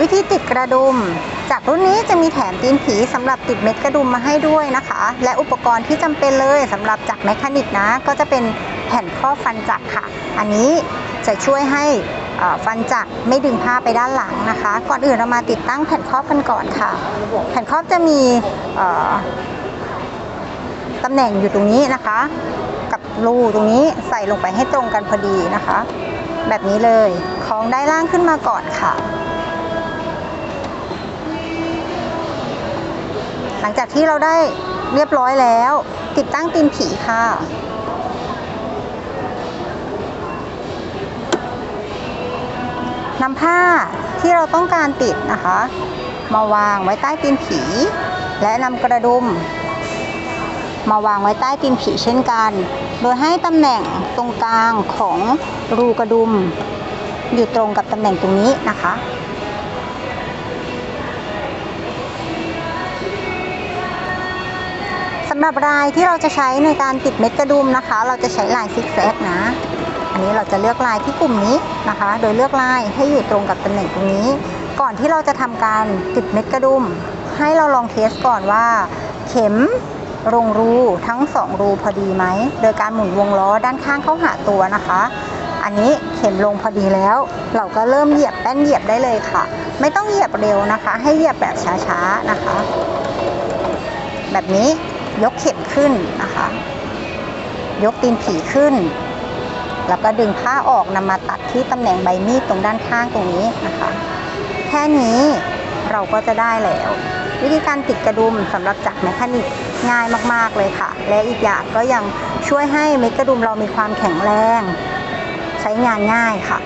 วิธีติดกระดุม จากรุ่นนี้จะมีแถมตีนผีสำหรับติดเม็ดกระดุมมาให้ด้วยนะคะ และอุปกรณ์ที่จำเป็นเลยสำหรับจักแมคานิกนะ ก็จะเป็นแผ่นครอบฟันจักรค่ะ อันนี้จะช่วยให้อ่อฟันจักรไม่ดึงผ้าไปด้านหลังนะคะ ก่อนอื่นเรามาติดตั้งแผ่นครอบกันก่อนค่ะ แผ่นครอบจะมีตำแหน่งอยู่ตรงนี้นะคะ กับรูตรงนี้ใส่ลงไปให้ตรงกันพอดีนะคะ แบบนี้เลยคล้องได้ล่างขึ้นมาก่อนค่ะ ลังจากที่เราได้เรียบร้อยแล้ว ติดตั้งตีนผีค่ะ นำผ้าที่เราต้องการติดนะคะ มาวางไว้ใต้ตีนผี และนำกระดุม มาวางไว้ใต้ตีนผีเช่นกัน โดยให้ตำแหน่งตรงกลางของรูกระดุม อยู่ตรงกับตำแหน่งตรงนี้นะคะำหรับลายที่เราจะใช้ในการติดเม็ดกระดุมนะคะ เราจะใช้ลายซิกแซกนะ อันนี้เราจะเลือกลายที่กลุ่มนี้นะคะ โดยเลือกลายให้อยู่ตรงกับตำแหน่งตรงนี้ ก่อนที่เราจะทำการติดเม็ดกระดุม ให้เราลองเทสก่อนว่า เข็มลงรูทั้งสองรูพอดีไหม โดยการหมุนวงล้อด้านข้างเข้าหาตัวนะคะ อันนี้เข็มลงพอดีแล้ว เราก็เริ่มเหยียบแป้นเหยียบได้เลยค่ะ ไม่ต้องเหยียบเร็วนะคะ ให้เหยียบแบบช้าๆนะคะ แบบนี้ ยกเข็มขึ้นนะคะ ยกตีนผีขึ้น แล้วก็ดึงผ้าออกนำมาตัดที่ตำแหน่งใบมีดตรงด้านข้างตรงนี้นะคะ แค่นี้เราก็จะได้แล้ว วิธีการติดกระดุมสำหรับจักรแมคานิกง่ายมากๆเลยค่ะ และอีกอย่างก็ยังช่วยให้เม็ดกระดุมเรามีความแข็งแรง ใช้งานง่ายค่ะ